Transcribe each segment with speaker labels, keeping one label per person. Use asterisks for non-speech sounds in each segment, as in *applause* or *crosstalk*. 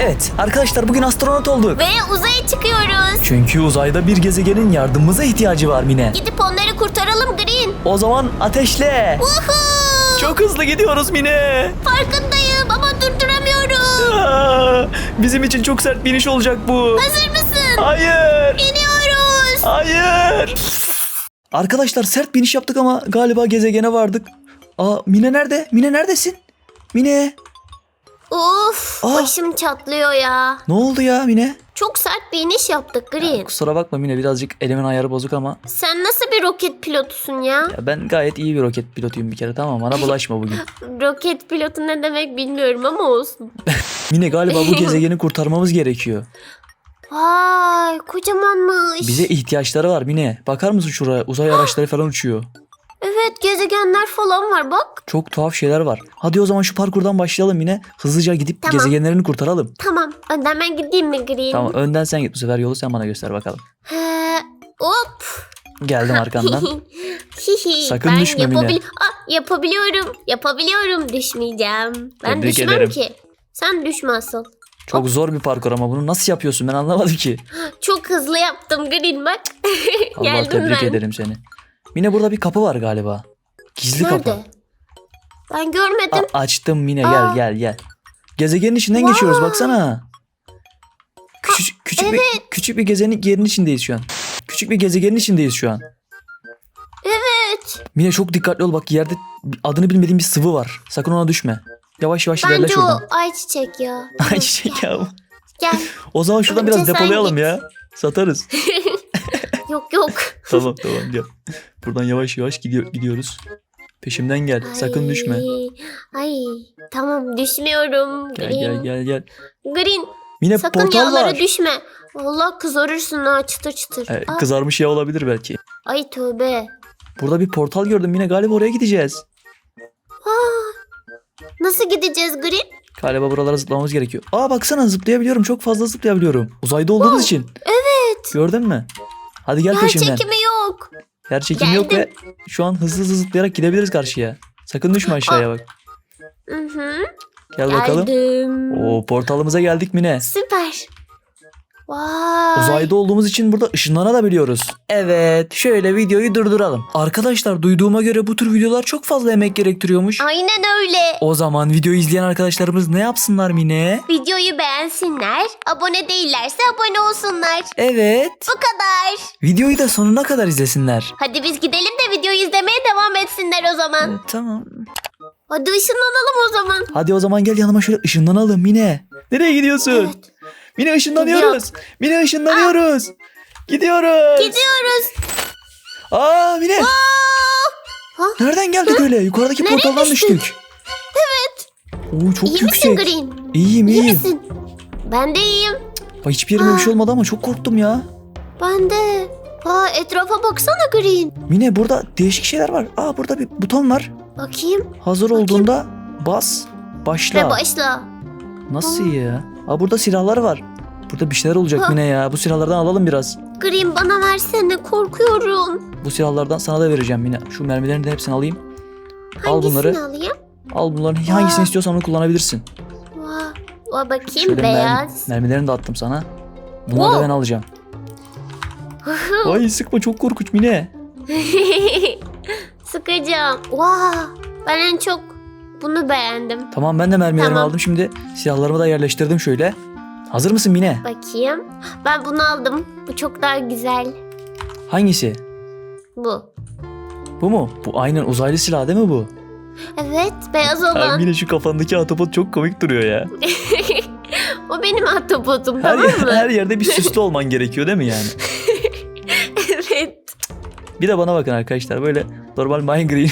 Speaker 1: Evet arkadaşlar bugün astronot olduk.
Speaker 2: Ve uzaya çıkıyoruz.
Speaker 1: Çünkü uzayda bir gezegenin yardımımıza ihtiyacı var Mine.
Speaker 2: Gidip onları kurtaralım Green.
Speaker 1: O zaman ateşle.
Speaker 2: Woohoo!
Speaker 1: Çok hızlı gidiyoruz Mine.
Speaker 2: Farkındayım ama durduramıyorum.
Speaker 1: Aa, bizim için çok sert bir iniş olacak bu.
Speaker 2: Hazır mısın?
Speaker 1: Hayır.
Speaker 2: İniyoruz.
Speaker 1: Hayır. Arkadaşlar sert bir iniş yaptık ama galiba gezegene vardık. Aa Mine nerede? Mine neredesin? Mine.
Speaker 2: Of
Speaker 1: Aa.
Speaker 2: başım çatlıyor ya.
Speaker 1: Ne oldu ya Mine?
Speaker 2: Çok sert bir iniş yaptık Green.
Speaker 1: Kusura bakma Mine birazcık elimin ayarı bozuk ama
Speaker 2: Sen nasıl bir roket pilotusun ya?
Speaker 1: ya ben gayet iyi bir roket pilotuyum bir kere tamam bana *laughs* bulaşma bugün.
Speaker 2: Roket pilotu ne demek bilmiyorum ama olsun. *laughs*
Speaker 1: Mine galiba bu *laughs* gezegeni kurtarmamız gerekiyor.
Speaker 2: Vay kocamanmış.
Speaker 1: Bize ihtiyaçları var Mine. Bakar mısın şuraya uzay *gasps* araçları falan uçuyor.
Speaker 2: Evet gezegenler falan var bak.
Speaker 1: Çok tuhaf şeyler var. Hadi o zaman şu parkurdan başlayalım Mine. Hızlıca gidip
Speaker 2: Tamam.
Speaker 1: gezegenlerini kurtaralım.
Speaker 2: Tamam önden ben gideyim mi Green?
Speaker 1: Tamam önden sen git bu sefer yolu sen bana göster bakalım.
Speaker 2: He, hop.
Speaker 1: Geldim arkandan. *laughs*
Speaker 2: Hihi,
Speaker 1: Sakın
Speaker 2: ben
Speaker 1: düşme Mine.
Speaker 2: yapabil- Ah, yapabiliyorum. Yapabiliyorum. Düşmeyeceğim. Ben
Speaker 1: Tebrik
Speaker 2: düşmem
Speaker 1: ederim.
Speaker 2: ki. Sen düşme asıl.
Speaker 1: Çok zor bir parkur ama bunu nasıl yapıyorsun ben anlamadım ki.
Speaker 2: Çok hızlı yaptım Green bak. *laughs*
Speaker 1: Allah
Speaker 2: Geldim
Speaker 1: tebrik
Speaker 2: ben.
Speaker 1: ederim seni. Mine burada bir kapı var galiba. Gizli kapı.
Speaker 2: Nerede? Ben görmedim.
Speaker 1: A- açtım Mine
Speaker 2: Aa.
Speaker 1: gel gel gel. Gezegenin içinden
Speaker 2: Vay.
Speaker 1: geçiyoruz baksana. Küçük, küçük bir küçük bir gezegenin yerin içindeyiz şu an. Küçük bir gezegenin içindeyiz şu an.
Speaker 2: Evet.
Speaker 1: Mine çok dikkatli ol bak yerde adını bilmediğim bir sıvı var. Sakın ona düşme. Yavaş yavaş ilerle
Speaker 2: Bence o
Speaker 1: şuradan. *laughs*
Speaker 2: ayçiçek ya.
Speaker 1: Ayçiçek ya.
Speaker 2: Gel. *laughs*
Speaker 1: O zaman şuradan
Speaker 2: Önce
Speaker 1: biraz depolayalım
Speaker 2: git.
Speaker 1: ya. Satarız. *laughs*
Speaker 2: Yok yok. *laughs*
Speaker 1: tamam tamam gel. Buradan yavaş yavaş gidiyor, gidiyoruz. Peşimden gel. Sakın
Speaker 2: Ay,
Speaker 1: düşme.
Speaker 2: Ay tamam düşmüyorum.
Speaker 1: Gel
Speaker 2: Green.
Speaker 1: gel gel gel.
Speaker 2: Green
Speaker 1: Mine
Speaker 2: sakın
Speaker 1: portal
Speaker 2: yağlara
Speaker 1: var.
Speaker 2: düşme. Allah kızarırsın ha çıtır çıtır.
Speaker 1: Ee,
Speaker 2: Aa,
Speaker 1: kızarmış yağ olabilir belki.
Speaker 2: Ay tövbe.
Speaker 1: Burada bir portal gördüm Mine galiba oraya gideceğiz.
Speaker 2: Nasıl gideceğiz Green?
Speaker 1: Galiba buralara zıplamamız gerekiyor. Aa baksana zıplayabiliyorum. Çok fazla zıplayabiliyorum. Uzayda olduğumuz için.
Speaker 2: Evet.
Speaker 1: Gördün mü? Hadi gel
Speaker 2: Yer
Speaker 1: peşimden.
Speaker 2: çekimi yok.
Speaker 1: Yer çekimi yok ve
Speaker 2: Geldim.
Speaker 1: şu an hızlı hızlı zıplayarak gidebiliriz karşıya. Sakın düşme aşağıya bak.
Speaker 2: Hı hı.
Speaker 1: Gel bakalım.
Speaker 2: Geldim.
Speaker 1: Oo portalımıza geldik Mine.
Speaker 2: Süper. Vay.
Speaker 1: Uzayda olduğumuz için burada ışınlanabiliyoruz. Evet, şöyle videoyu durduralım. Arkadaşlar duyduğuma göre bu tür videolar çok fazla emek gerektiriyormuş.
Speaker 2: Aynen öyle.
Speaker 1: O zaman videoyu izleyen arkadaşlarımız ne yapsınlar Mine?
Speaker 2: Videoyu beğensinler. Abone değillerse abone olsunlar.
Speaker 1: Evet.
Speaker 2: Bu kadar.
Speaker 1: Videoyu da sonuna kadar izlesinler.
Speaker 2: Hadi biz gidelim de videoyu izlemeye devam etsinler o zaman.
Speaker 1: Tamam.
Speaker 2: Hadi ışınlanalım o zaman.
Speaker 1: Hadi o zaman gel yanıma şöyle ışınlanalım Mine. Nereye gidiyorsun?
Speaker 2: Evet.
Speaker 1: Mine ışınlanıyoruz. Mine ışınlanıyoruz. Gidiyoruz.
Speaker 2: Gidiyoruz.
Speaker 1: Aa Mine.
Speaker 2: Ha?
Speaker 1: Nereden geldik öyle? Yukarıdaki
Speaker 2: Nereye
Speaker 1: portaldan
Speaker 2: düştük?
Speaker 1: düştük. Evet. Oo çok
Speaker 2: İyi
Speaker 1: yüksek.
Speaker 2: misin Green?
Speaker 1: İyiyim
Speaker 2: İyi
Speaker 1: iyiyim.
Speaker 2: misin? Ben de iyiyim.
Speaker 1: Ay, hiçbir yerime bir şey olmadı ama çok korktum ya.
Speaker 2: Ben de. Aa, etrafa baksana Green.
Speaker 1: Mine burada değişik şeyler var. Aa burada bir buton var.
Speaker 2: Bakayım.
Speaker 1: Hazır
Speaker 2: Bakayım.
Speaker 1: olduğunda bas. Başla.
Speaker 2: Ve başla.
Speaker 1: Nasıl ya? Aa burada silahlar var. Burada bir şeyler olacak
Speaker 2: Ha.
Speaker 1: Mine ya. Bu silahlardan alalım biraz.
Speaker 2: Green bana versene korkuyorum.
Speaker 1: Bu silahlardan sana da vereceğim Mine. Şu mermilerin de hepsini alayım. Al
Speaker 2: Hangisini
Speaker 1: bunları.
Speaker 2: alayım?
Speaker 1: Al bunların hangisini istiyorsan onu kullanabilirsin.
Speaker 2: Vaa. Vaa bakayım
Speaker 1: mermi-
Speaker 2: beyaz.
Speaker 1: mermilerini de attım sana. Bunları da
Speaker 2: Wow.
Speaker 1: ben alacağım. Ay sıkma çok korkunç Mine. *laughs*
Speaker 2: Sıkacağım. Vaa. Ben en çok bunu beğendim.
Speaker 1: Tamam ben de mermilerimi
Speaker 2: Tamam.
Speaker 1: aldım. Şimdi silahlarımı da yerleştirdim şöyle. Hazır mısın Mine?
Speaker 2: Bakayım. Ben bunu aldım. Bu çok daha güzel.
Speaker 1: Hangisi?
Speaker 2: Bu.
Speaker 1: Bu mu? Bu aynen uzaylı silah değil mi bu?
Speaker 2: Evet beyaz
Speaker 1: Abi
Speaker 2: olan.
Speaker 1: yine şu kafandaki atopot çok komik duruyor ya. *laughs*
Speaker 2: o benim ahtapotum
Speaker 1: Her,
Speaker 2: tamam
Speaker 1: yer-
Speaker 2: mı?
Speaker 1: her yerde bir *laughs* süslü olman gerekiyor değil mi yani? *laughs*
Speaker 2: evet.
Speaker 1: Bir de bana bakın arkadaşlar böyle normal
Speaker 2: sen de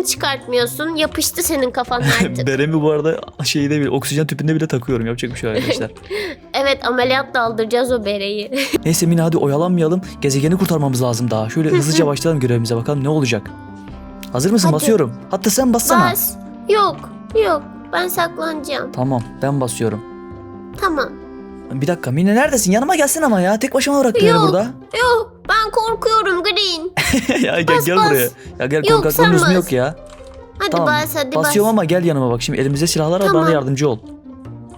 Speaker 2: berini çıkartmıyorsun. Yapıştı senin kafan *laughs* artık.
Speaker 1: beremi bu arada şeyde bile oksijen tüpünde bile takıyorum yapacak bir şey arkadaşlar. *laughs*
Speaker 2: evet ameliyatla aldıracağız o bereyi. *laughs*
Speaker 1: Neyse Mine hadi oyalanmayalım gezegeni kurtarmamız lazım daha. Şöyle hızlıca başlayalım görevimize bakalım ne olacak. Hazır mısın?
Speaker 2: Hadi.
Speaker 1: Basıyorum. Hatta sen bassana.
Speaker 2: Bas. Yok yok ben saklanacağım.
Speaker 1: Tamam ben basıyorum.
Speaker 2: Tamam.
Speaker 1: Bir dakika Mine neredesin? Yanıma gelsin ama ya. Tek başıma bırak beni
Speaker 2: Yok.
Speaker 1: burada.
Speaker 2: Yok ben korkuyorum Green. *laughs*
Speaker 1: ya gel
Speaker 2: Bas,
Speaker 1: gel
Speaker 2: bas.
Speaker 1: buraya. Ya gel
Speaker 2: Yok,
Speaker 1: korkaklığın
Speaker 2: sen
Speaker 1: lüzumu
Speaker 2: bas.
Speaker 1: yok ya.
Speaker 2: Hadi
Speaker 1: Tamam.
Speaker 2: bas hadi
Speaker 1: Basıyorum
Speaker 2: bas.
Speaker 1: ama gel yanıma bak şimdi elimizde silahlar var
Speaker 2: Tamam.
Speaker 1: bana yardımcı ol.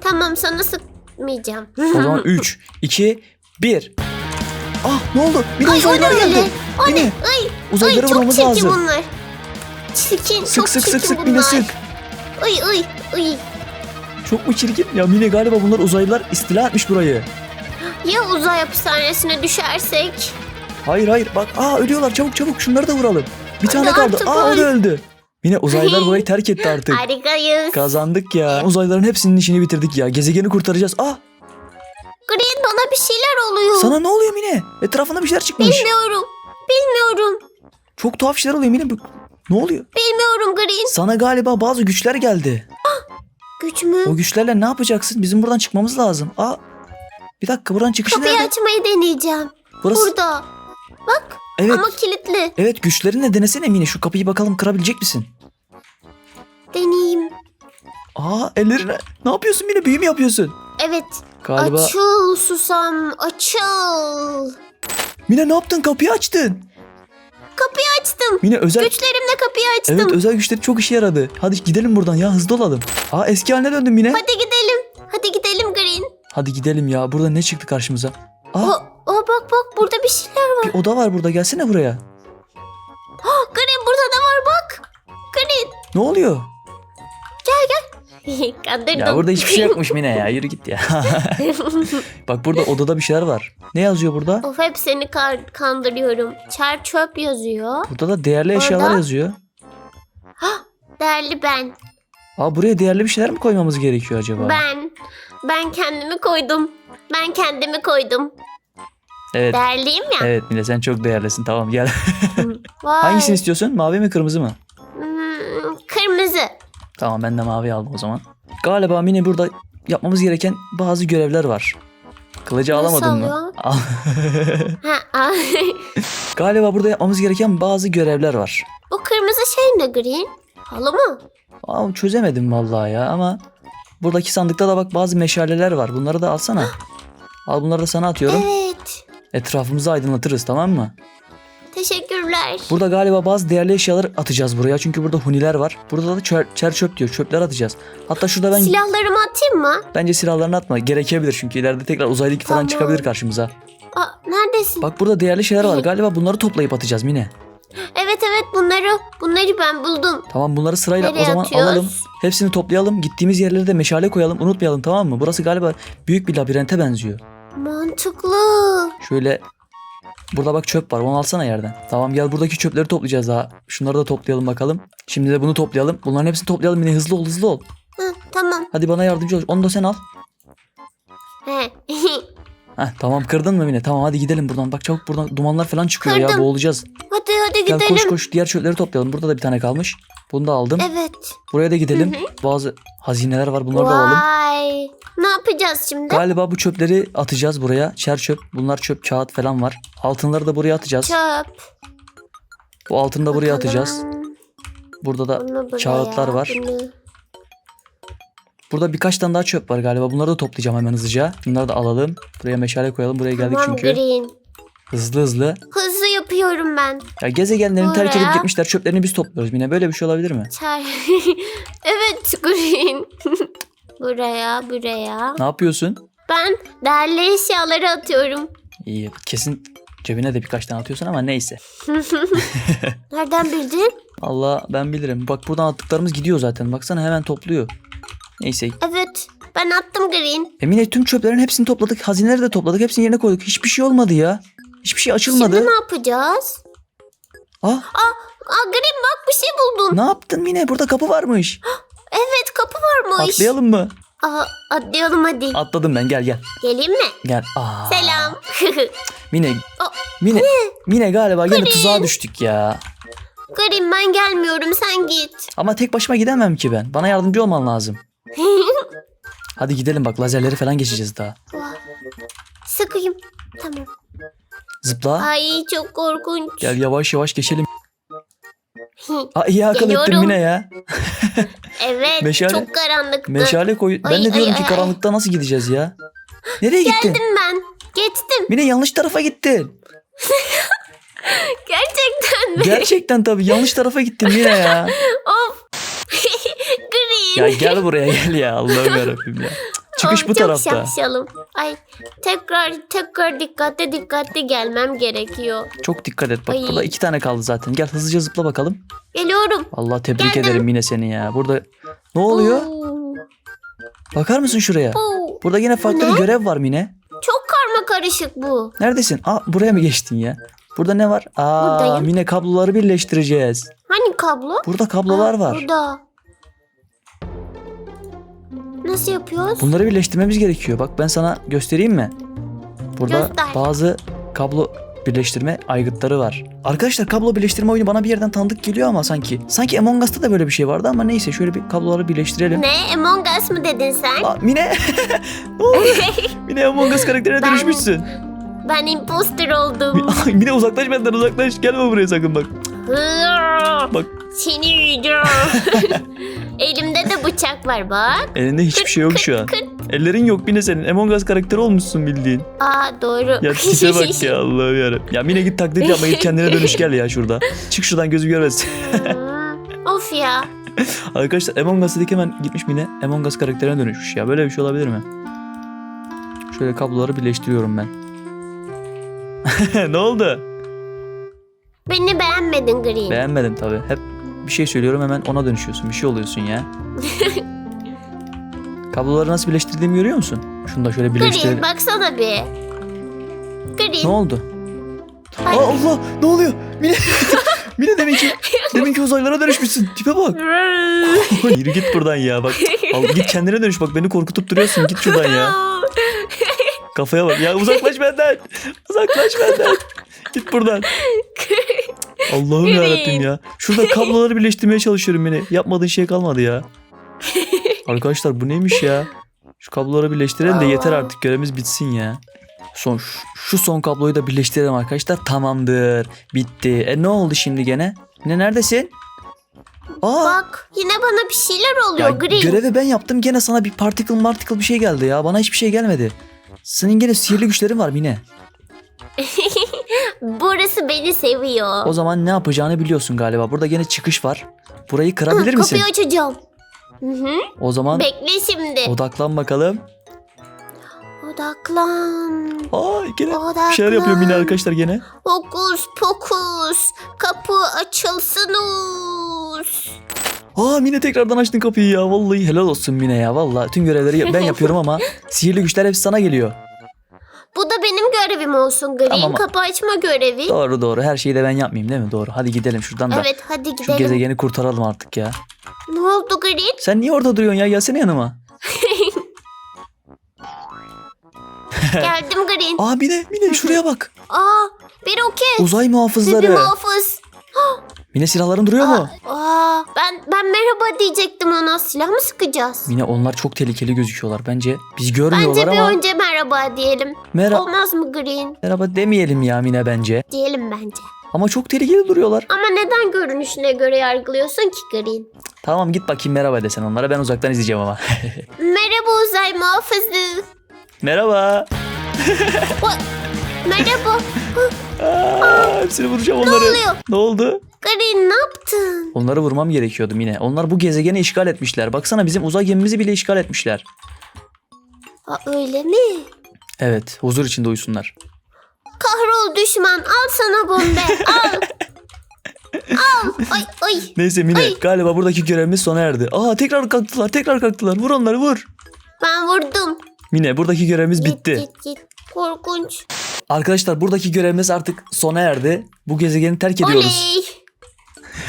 Speaker 2: Tamam sana sıkmayacağım.
Speaker 1: O zaman 3, 2, 1. Ah ne oldu? Mine
Speaker 2: Ay o ne
Speaker 1: uzaylılar
Speaker 2: öyle?
Speaker 1: geldi.
Speaker 2: O ne?
Speaker 1: Mine
Speaker 2: Ay,
Speaker 1: uzaylıları
Speaker 2: ay çok
Speaker 1: vurmamız
Speaker 2: çirkin
Speaker 1: lazım.
Speaker 2: bunlar. Çirkin,
Speaker 1: Sık
Speaker 2: çok
Speaker 1: sık
Speaker 2: çirkin
Speaker 1: sık sık
Speaker 2: bunlar.
Speaker 1: Mine sık.
Speaker 2: Ay ay ay.
Speaker 1: Çok mu çirkin? Ya Mine galiba bunlar uzaylılar istila etmiş burayı.
Speaker 2: Ya uzay hapishanesine düşersek?
Speaker 1: Hayır hayır bak aa ölüyorlar çabuk çabuk şunları da vuralım. Bir tane
Speaker 2: Hadi
Speaker 1: kaldı.
Speaker 2: artık
Speaker 1: Aa o
Speaker 2: öl.
Speaker 1: da öldü. Mine uzaylılar burayı terk etti artık.
Speaker 2: Harikayız.
Speaker 1: Kazandık ya. Uzaylıların hepsinin işini bitirdik ya. Gezegeni kurtaracağız. Ah
Speaker 2: Green bana bir şeyler oluyor.
Speaker 1: sana ne oluyor Mine? Etrafında bir şeyler çıkmış.
Speaker 2: Bilmiyorum. Bilmiyorum.
Speaker 1: Çok tuhaf şeyler oluyor Mine. Bu- Ne oluyor?
Speaker 2: Bilmiyorum Green.
Speaker 1: Sana galiba bazı güçler geldi.
Speaker 2: Güç mü?
Speaker 1: O güçlerle ne yapacaksın? Bizim buradan çıkmamız lazım. Aa bir dakika buradan çıkışı
Speaker 2: Kapıyı
Speaker 1: nerede?
Speaker 2: açmayı deneyeceğim.
Speaker 1: Burası.
Speaker 2: Burada. Bak
Speaker 1: Evet.
Speaker 2: ama kilitli.
Speaker 1: Evet güçlerinle denesene Mine. Şu kapıyı bakalım kırabilecek misin?
Speaker 2: Deneyeyim.
Speaker 1: Aa ellerine. Ne yapıyorsun Mine? Büyü mü yapıyorsun?
Speaker 2: Evet.
Speaker 1: Galiba.
Speaker 2: Açıl susam açıl.
Speaker 1: Mine ne yaptın? Kapıyı açtın.
Speaker 2: Kapıyı açtım.
Speaker 1: Mine özel...
Speaker 2: Güçlerimle kapıyı açtım.
Speaker 1: Evet özel güçleri çok işe yaradı. Hadi gidelim buradan ya hızlı olalım. Aa eski haline döndüm Mine.
Speaker 2: Hadi gidelim. Hadi gidelim Green.
Speaker 1: Hadi gidelim ya. Burada ne çıktı karşımıza? Aa
Speaker 2: O, o bak bak burada bir şeyler var.
Speaker 1: bir oda var burada. Gelsene buraya. *gasps*
Speaker 2: Green burada da var bak. Green.
Speaker 1: Ne oluyor? *laughs*
Speaker 2: Kandırdım.
Speaker 1: Ya burada hiçbir şey yokmuş Mine ya. Yürü git ya. *laughs* Bak burada odada bir şeyler var. Ne yazıyor burada?
Speaker 2: of hep seni kandırıyorum. Çer çöp yazıyor.
Speaker 1: Burada da değerli eşyalar
Speaker 2: Orada?
Speaker 1: yazıyor. *gasps*
Speaker 2: Değerli ben.
Speaker 1: Aa buraya değerli bir şeyler mi koymamız gerekiyor acaba?
Speaker 2: Ben. Ben kendimi koydum. Ben kendimi koydum.
Speaker 1: Evet.
Speaker 2: Değerliyim ya.
Speaker 1: Evet Mine sen çok değerlisin. Tamam gel. *laughs* Hangisini istiyorsun? Mavi mi kırmızı mı? Tamam ben de mavi aldım o zaman. Galiba Mine burada yapmamız gereken bazı görevler var. Kılıcı
Speaker 2: Nasıl
Speaker 1: alamadın mı? Al. *laughs* *laughs* Galiba burada yapmamız gereken bazı görevler var.
Speaker 2: Bu kırmızı şey ne Green? Halı mı?
Speaker 1: Aa, çözemedim vallahi ya ama buradaki sandıkta da bak bazı meşaleler var. Bunları da alsana. *gasps* Al bunları da sana atıyorum.
Speaker 2: Evet.
Speaker 1: Etrafımızı aydınlatırız tamam mı?
Speaker 2: Teşekkürler.
Speaker 1: Burada galiba bazı değerli eşyalar atacağız buraya. Çünkü burada huniler var. Burada da çer, çer çöp diyor. Çöpler atacağız. Hatta şurada ben
Speaker 2: Silahlarımı atayım mı?
Speaker 1: bence silahlarını atma. Gerekebilir çünkü ileride tekrar uzaylı falan
Speaker 2: Tamam.
Speaker 1: çıkabilir karşımıza.
Speaker 2: Aa, neredesin?
Speaker 1: Bak burada değerli şeyler var. Galiba bunları toplayıp atacağız Mine.
Speaker 2: Evet evet bunları bunları ben buldum.
Speaker 1: Tamam bunları sırayla
Speaker 2: Nereye
Speaker 1: o zaman
Speaker 2: atıyoruz?
Speaker 1: alalım. Hepsini toplayalım. Gittiğimiz yerlere de meşale koyalım. Unutmayalım tamam mı? Burası galiba büyük bir labirente benziyor.
Speaker 2: Mantıklı.
Speaker 1: Şöyle burada bak çöp var. Onu alsana yerden. Tamam gel buradaki çöpleri toplayacağız daha. Şunları da toplayalım bakalım. Şimdi de bunu toplayalım. Bunların hepsini toplayalım. Mine hızlı ol hızlı ol.
Speaker 2: Hı, tamam.
Speaker 1: Hadi bana yardımcı ol. Onu da sen al.
Speaker 2: He. *laughs*
Speaker 1: Heh, tamam kırdın mı Mine? Tamam hadi gidelim buradan. Bak çabuk buradan dumanlar falan çıkıyor ya.
Speaker 2: Kırdım.
Speaker 1: Boğulacağız.
Speaker 2: hadi hadi
Speaker 1: Gel
Speaker 2: gidelim.
Speaker 1: koş koş diğer çöpleri toplayalım. Burada da bir tane kalmış. Bunu da aldım.
Speaker 2: Evet.
Speaker 1: Buraya da gidelim. Bazı hazineler var. Bunları da alalım.
Speaker 2: Vay. Ne yapacağız şimdi?
Speaker 1: Galiba bu çöpleri atacağız buraya. Çer çöp. Bunlar çöp kağıt falan var. Altınları da buraya atacağız.
Speaker 2: Çöp.
Speaker 1: Bu altını da buraya
Speaker 2: Bakalım.
Speaker 1: atacağız. Burada da
Speaker 2: Bunu buraya,
Speaker 1: kağıtlar var.
Speaker 2: bunu-
Speaker 1: burada birkaç tane daha çöp var galiba. Bunları da toplayacağım hemen hızlıca. Bunları da alalım. Buraya meşale koyalım. Buraya geldik
Speaker 2: Tamam
Speaker 1: çünkü.
Speaker 2: Green.
Speaker 1: Hızlı hızlı.
Speaker 2: Hızlı yapıyorum ben.
Speaker 1: Ya gezegenlerini terk edip gitmişler. Çöplerini biz topluyoruz. Yine böyle bir şey olabilir mi?
Speaker 2: Çay. *laughs* evet Green. *laughs* buraya buraya.
Speaker 1: Ne yapıyorsun?
Speaker 2: Ben değerli eşyaları atıyorum.
Speaker 1: İyi. Kesin cebine de birkaç tane atıyorsun ama neyse. *laughs*
Speaker 2: Nereden bildin?
Speaker 1: Allah ben bilirim. Bak buradan attıklarımız gidiyor zaten. Baksana hemen topluyor. Neyse.
Speaker 2: Evet. Ben attım Green.
Speaker 1: Emine tüm çöplerin hepsini topladık. Hazineleri de topladık. Hepsini yerine koyduk. Hiçbir şey olmadı ya. Hiçbir şey açılmadı.
Speaker 2: Şimdi ne yapacağız?
Speaker 1: Ah
Speaker 2: Aa Green bak bir şey buldun.
Speaker 1: ne yaptın Mine? Burada kapı varmış.
Speaker 2: Evet kapı varmış.
Speaker 1: Atlayalım mı?
Speaker 2: Aa, atlayalım hadi.
Speaker 1: Atladım ben gel gel.
Speaker 2: Geleyim mi?
Speaker 1: Gel. Aa,
Speaker 2: Selam. *laughs*
Speaker 1: Mine.
Speaker 2: Aa,
Speaker 1: Mine. Mine galiba
Speaker 2: Green.
Speaker 1: tuzağa düştük ya.
Speaker 2: Green ben gelmiyorum sen git.
Speaker 1: Ama tek başıma gidemem ki ben. Bana yardımcı olman lazım. *laughs* Hadi gidelim bak lazerleri falan geçeceğiz daha.
Speaker 2: Sıkayım. Tamam.
Speaker 1: Zıpla.
Speaker 2: Ay çok korkunç.
Speaker 1: Gel yavaş yavaş geçelim. Aa, iyi akıl ettin
Speaker 2: Geliyorum.
Speaker 1: Mine ya. *laughs*
Speaker 2: evet
Speaker 1: Meşale-
Speaker 2: çok karanlıktı.
Speaker 1: Meşale koy. Ben
Speaker 2: Ay,
Speaker 1: de diyorum
Speaker 2: ay,
Speaker 1: ki
Speaker 2: ay,
Speaker 1: karanlıkta nasıl gideceğiz ya? Nereye gittin?
Speaker 2: Geldim ben. Geçtim.
Speaker 1: Mine yanlış tarafa gittin. *laughs*
Speaker 2: Gerçekten mi?
Speaker 1: Gerçekten tabii yanlış tarafa gittin Mine ya. *laughs*
Speaker 2: of. Green.
Speaker 1: Ya gel buraya gel ya Allah'ım yarabbim ya. Çıkış bu
Speaker 2: çok
Speaker 1: tarafta.
Speaker 2: şapşalım. Ay tekrar tekrar dikkatli dikkatli gelmem gerekiyor.
Speaker 1: Çok dikkat et bak.
Speaker 2: Ay.
Speaker 1: Burada iki tane kaldı zaten. Gel hızlıca zıpla bakalım.
Speaker 2: Geliyorum.
Speaker 1: Allah tebrik
Speaker 2: Geldim.
Speaker 1: ederim yine seni ya. Burada ne oluyor?
Speaker 2: Oo,
Speaker 1: Bakar mısın şuraya?
Speaker 2: oo.
Speaker 1: Burada yine farklı
Speaker 2: Ne?
Speaker 1: bir görev var Mine.
Speaker 2: Çok karma karışık bu.
Speaker 1: Neredesin? Aa buraya mı geçtin ya? Burada ne var? Aa
Speaker 2: Buradayım.
Speaker 1: Mine kabloları birleştireceğiz.
Speaker 2: Hani kablo?
Speaker 1: Burada kablolar
Speaker 2: Aa,
Speaker 1: var.
Speaker 2: Burada. Nasıl yapıyoruz?
Speaker 1: Bunları birleştirmemiz gerekiyor. Bak ben sana göstereyim mi? Burada
Speaker 2: Göster.
Speaker 1: bazı kablo birleştirme aygıtları var. Arkadaşlar kablo birleştirme oyunu bana bir yerden tanıdık geliyor ama sanki. Sanki Among Us'ta da böyle bir şey vardı ama neyse şöyle bir kabloları birleştirelim.
Speaker 2: Ne? Among Us mı dedin sen?
Speaker 1: Aa, Mine! *laughs* *laughs* Mine Among Us karakterine dönüşmüşsün.
Speaker 2: ben imposter oldum. *laughs*
Speaker 1: Mine uzaklaş benden uzaklaş. Gelme buraya sakın bak. Bak.
Speaker 2: Seni yiyeceğim. *laughs* Elimde de bıçak var bak.
Speaker 1: Elinde hiçbir şey yok şu an. Ellerin yok Mine senin. Among Us karakteri olmuşsun bildiğin.
Speaker 2: Aa doğru.
Speaker 1: Ya tipe bak ya *laughs* Allah'ım yarabbim. Ya Mine git taklit yapma git kendine dönüş gel ya şurada. Çık şuradan gözüm görmesin.
Speaker 2: Hmm, *laughs* of ya.
Speaker 1: Arkadaşlar Among Us dedik hemen gitmiş Mine Among Us karakterine dönüşmüş ya. Böyle bir şey olabilir mi? Şöyle kabloları birleştiriyorum ben. ne oldu?
Speaker 2: Beni beğenmedin Green.
Speaker 1: Beğenmedim tabi. Hep bir şey söylüyorum hemen ona dönüşüyorsun. Bir şey oluyorsun ya. *laughs* Kabloları nasıl birleştirdiğimi görüyor musun? Şunu da şöyle birleştirelim.
Speaker 2: Green baksana bir. Green.
Speaker 1: Ne oldu?
Speaker 2: Ay.
Speaker 1: Aa, Allah ne oluyor? Mine, *laughs* Mine deminki, *laughs* deminki uzaylara dönüşmüşsün. Tipe bak. Yürü git buradan ya bak. Al, git kendine dönüş bak beni korkutup duruyorsun. Git şuradan ya. Kafaya bak. Ya uzaklaş benden. Uzaklaş benden. Git buradan. Allah'ım
Speaker 2: Yürüyün.
Speaker 1: yarabbim ya. Şurada kabloları birleştirmeye çalışıyorum yine. Yapmadığın şey kalmadı ya. *laughs* Arkadaşlar bu neymiş ya? Şu kabloları birleştirelim de yeter artık görevimiz bitsin ya. Son şu, şu son kabloyu da birleştirelim arkadaşlar. Tamamdır. Bitti. E ne oldu şimdi gene? Ne neredesin? Aa,
Speaker 2: Bak yine bana bir şeyler
Speaker 1: ya
Speaker 2: oluyor Green.
Speaker 1: görevi ben yaptım gene sana bir particle marticle bir şey geldi ya. Bana hiçbir şey gelmedi. Senin gene sihirli güçlerin var Mine. *laughs*
Speaker 2: Burası beni seviyor.
Speaker 1: O zaman ne yapacağını biliyorsun galiba. Burada gene çıkış var. Burayı kırabilir misin?
Speaker 2: Kapıyı açacağım. Hı hı.
Speaker 1: O zaman
Speaker 2: Bekle şimdi.
Speaker 1: odaklan bakalım.
Speaker 2: Odaklan.
Speaker 1: Aa gene
Speaker 2: Odaklan.
Speaker 1: bir şeyler yapıyor Mine arkadaşlar gene.
Speaker 2: Hokus pokus. Kapı açılsın. us.
Speaker 1: Aa Mine tekrardan açtın kapıyı ya. Vallahi helal olsun Mine ya. Vallahi tüm görevleri ben yapıyorum ama *laughs* sihirli güçler hepsi sana geliyor.
Speaker 2: Bu da benim görevim olsun Green.
Speaker 1: Tamam.
Speaker 2: Kapı açma görevi.
Speaker 1: Doğru doğru. Her şeyi de ben yapmayayım değil mi? Doğru. Hadi gidelim şuradan da.
Speaker 2: Evet hadi
Speaker 1: Şu
Speaker 2: gidelim.
Speaker 1: gezegeni kurtaralım artık ya.
Speaker 2: Ne oldu Green?
Speaker 1: Sen niye orada duruyorsun ya? Gelsene yanıma. *laughs*
Speaker 2: Geldim Green.
Speaker 1: Aa Mine, Mine şuraya bak.
Speaker 2: Aa bir roket.
Speaker 1: Uzay
Speaker 2: Bir
Speaker 1: muhafızları.
Speaker 2: muhafız. *gasps*
Speaker 1: Mine silahların duruyor mu?
Speaker 2: Aa ben ben merhaba diyecektim ona. Silah mı sıkacağız?
Speaker 1: Mine onlar çok tehlikeli gözüküyorlar. Bence biz
Speaker 2: Bence
Speaker 1: görmüyorlar
Speaker 2: bir
Speaker 1: ama
Speaker 2: önce merhaba diyelim.
Speaker 1: merhaba
Speaker 2: Olmaz mı Green?
Speaker 1: merhaba demeyelim ya Mine bence.
Speaker 2: Diyelim bence.
Speaker 1: Ama çok tehlikeli duruyorlar.
Speaker 2: Ama neden görünüşüne göre yargılıyorsun ki Green?
Speaker 1: Tamam git bakayım merhaba desen onlara. Ben uzaktan izleyeceğim ama. *laughs*
Speaker 2: Merhaba uzay muhafızı.
Speaker 1: merhaba. *laughs*
Speaker 2: What? Merhaba.
Speaker 1: Aa, hepsini vuracağım onları.
Speaker 2: oluyor?
Speaker 1: Ne oldu?
Speaker 2: Green ne yaptın?
Speaker 1: Onları vurmam gerekiyordu Mine. Onlar bu gezegeni işgal etmişler. Baksana bizim uzay gemimizi bile işgal etmişler.
Speaker 2: Aa, öyle mi?
Speaker 1: Evet, huzur içinde uyusunlar.
Speaker 2: Kahrol düşman al sana bombe al. al. Ay ay.
Speaker 1: Neyse Mine,
Speaker 2: Ay.
Speaker 1: galiba buradaki görevimiz sona erdi. Aa tekrar kalktılar, tekrar kalktılar. Vur onları vur.
Speaker 2: Ben vurdum.
Speaker 1: Mine, buradaki görevimiz
Speaker 2: Git
Speaker 1: bitti.
Speaker 2: git git. Korkunç.
Speaker 1: Arkadaşlar buradaki görevimiz artık sona erdi. Bu gezegeni terk ediyoruz.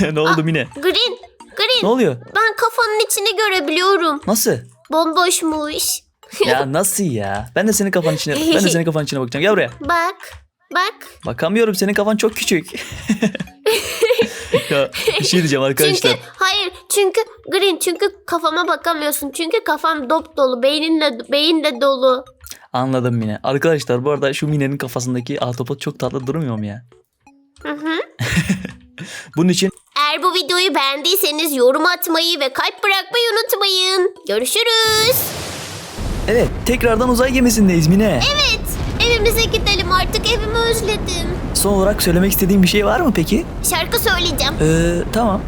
Speaker 2: Oley. *laughs*
Speaker 1: ne oldu Mine?
Speaker 2: Green. Green.
Speaker 1: Ne oluyor?
Speaker 2: Ben kafanın içini görebiliyorum.
Speaker 1: Nasıl?
Speaker 2: Bomboşmuş. *laughs*
Speaker 1: Ya nasıl ya? Ben de senin kafanın içine, ben de senin kafanın içine bakacağım. Gel buraya.
Speaker 2: Bak. Bak.
Speaker 1: Bakamıyorum. Senin kafan çok küçük. *laughs* ya bir şey diyeceğim arkadaşlar.
Speaker 2: Çünkü hayır çünkü Green çünkü kafama bakamıyorsun. Çünkü kafam dop dolu. Beyninle beyin de dolu.
Speaker 1: Anladım Mine. Arkadaşlar bu arada şu Mine'nin kafasındaki ahtapot çok tatlı durmuyor mu ya?
Speaker 2: Hı hı. *laughs*
Speaker 1: Bunun için
Speaker 2: Eğer bu videoyu beğendiyseniz yorum atmayı ve kalp bırakmayı unutmayın. Görüşürüz.
Speaker 1: Evet tekrardan uzay gemisindeyiz Mine.
Speaker 2: Evet. Evimize gidelim artık. Evimi özledim.
Speaker 1: Son olarak söylemek istediğin bir şey var mı peki?
Speaker 2: Şarkı söyleyeceğim.
Speaker 1: Ee, tamam.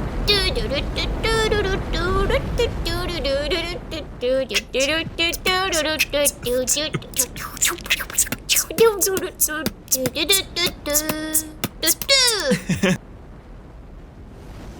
Speaker 1: *laughs*